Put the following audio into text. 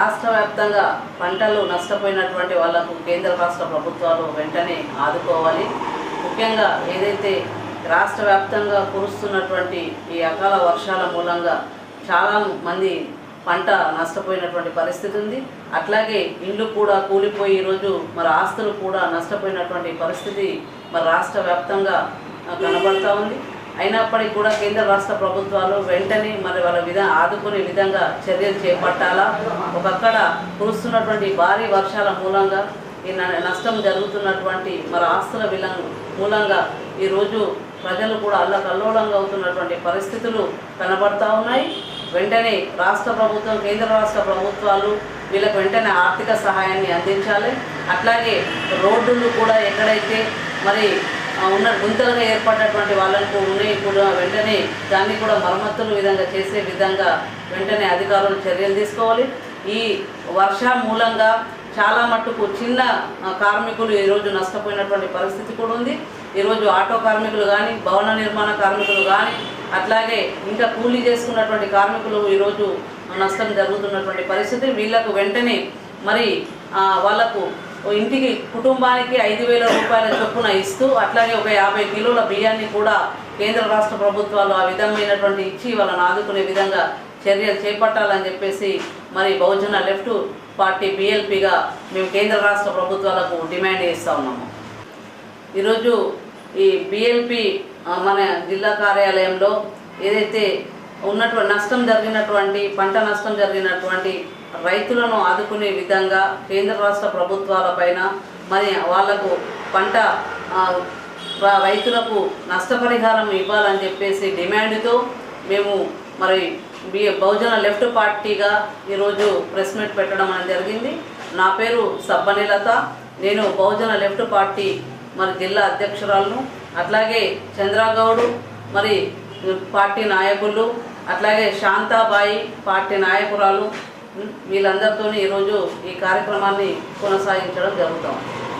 రాష్ట్ర వ్యాప్తంగా పంటలు నష్టపోయినటువంటి వాళ్ళకు కేంద్ర రాష్ట్ర ప్రభుత్వాలు వెంటనే ఆదుకోవాలి. ముఖ్యంగా ఏదైతే రాష్ట్ర వ్యాప్తంగా కురుస్తున్నటువంటి ఈ అకాల వర్షాల మూలంగా చాలా మంది పంట నష్టపోయినటువంటి పరిస్థితి ఉంది. అట్లాగే ఇండ్లు కూడా కూలిపోయి ఈరోజు మరి ఆస్తులు కూడా నష్టపోయినటువంటి పరిస్థితి మరి రాష్ట్ర వ్యాప్తంగా కనబడతా ఉంది. అయినప్పటికీ కూడా కేంద్ర రాష్ట్ర ప్రభుత్వాలు వెంటనే మరి వాళ్ళ విధా ఆదుకునే విధంగా చర్యలు చేపట్టాలా? ఒకక్కడ కురుస్తున్నటువంటి భారీ వర్షాల మూలంగా ఈ న- నష్టం జరుగుతున్నటువంటి మరి ఆస్తుల విలం మూలంగా ఈరోజు ప్రజలు కూడా అల్లకల్లోలంగా అవుతున్నటువంటి పరిస్థితులు కనబడతా ఉన్నాయి. వెంటనే రాష్ట్ర ప్రభుత్వం కేంద్ర రాష్ట్ర ప్రభుత్వాలు వీళ్ళకి వెంటనే ఆర్థిక సహాయాన్ని అందించాలి. అట్లాగే రోడ్డులు కూడా ఎక్కడైతే మరి ఉన్న గుంతలుగా ఏర్పడినటువంటి వాళ్ళంటూ ఉన్నాయి కూడా వెంటనే దాన్ని కూడా మరమ్మతులు విధంగా చేసే విధంగా వెంటనే అధికారులు చర్యలు తీసుకోవాలి. ఈ వర్ష మూలంగా చాలా మట్టుకు చిన్న కార్మికులు ఈరోజు నష్టపోయినటువంటి పరిస్థితి కూడా ఉంది. ఈరోజు ఆటో కార్మికులు కానీ భవన నిర్మాణ కార్మికులు కానీ అట్లాగే ఇంకా కూలీ చేసుకున్నటువంటి కార్మికులు ఈరోజు నష్టం జరుగుతున్నటువంటి పరిస్థితి. వీళ్ళకు వెంటనే మరి వాళ్ళకు వాళ్ళకు ఇంటికి కుటుంబానికి ఐదు వేల రూపాయల చొప్పున ఇస్తూ అట్లాగే ఒక యాభై కిలోల బియ్యాన్ని కూడా కేంద్ర రాష్ట్ర ప్రభుత్వాలు ఆ విధమైనటువంటి ఇచ్చి వాళ్ళని ఆదుకునే విధంగా చర్యలు చేపట్టాలని చెప్పేసి మరి బహుజన లెఫ్ట్ పార్టీ బిఎల్పిగా మేము కేంద్ర రాష్ట్ర ప్రభుత్వాలకు డిమాండ్ చేస్తూ ఉన్నాము. ఈరోజు ఈ బిఎల్పి మన జిల్లా కార్యాలయంలో ఏదైతే ఉన్నటువంటి నష్టం జరిగినటువంటి పంట నష్టం జరిగినటువంటి రైతులను ఆదుకునే విధంగా కేంద్ర రాష్ట్ర ప్రభుత్వాలపైన మరి వాళ్ళకు పంట రైతులకు నష్టపరిహారం ఇవ్వాలని చెప్పేసి డిమాండ్తో మేము మరి బి బహుజన లెఫ్ట్ పార్టీగా ఈరోజు ప్రెస్ మీట్ పెట్టడం అనేది జరిగింది. నా పేరు సబ్బనిలత. నేను బహుజన లెఫ్ట్ పార్టీ మరి జిల్లా అధ్యక్షురాలను. అట్లాగే చంద్రగౌడు మరి పార్టీ నాయకులు అట్లాగే శాంతాబాయి పార్టీ నాయకురాలు వీళ్ళందరితో ఈరోజు ఈ కార్యక్రమాన్ని కొనసాగించడం జరుగుతాం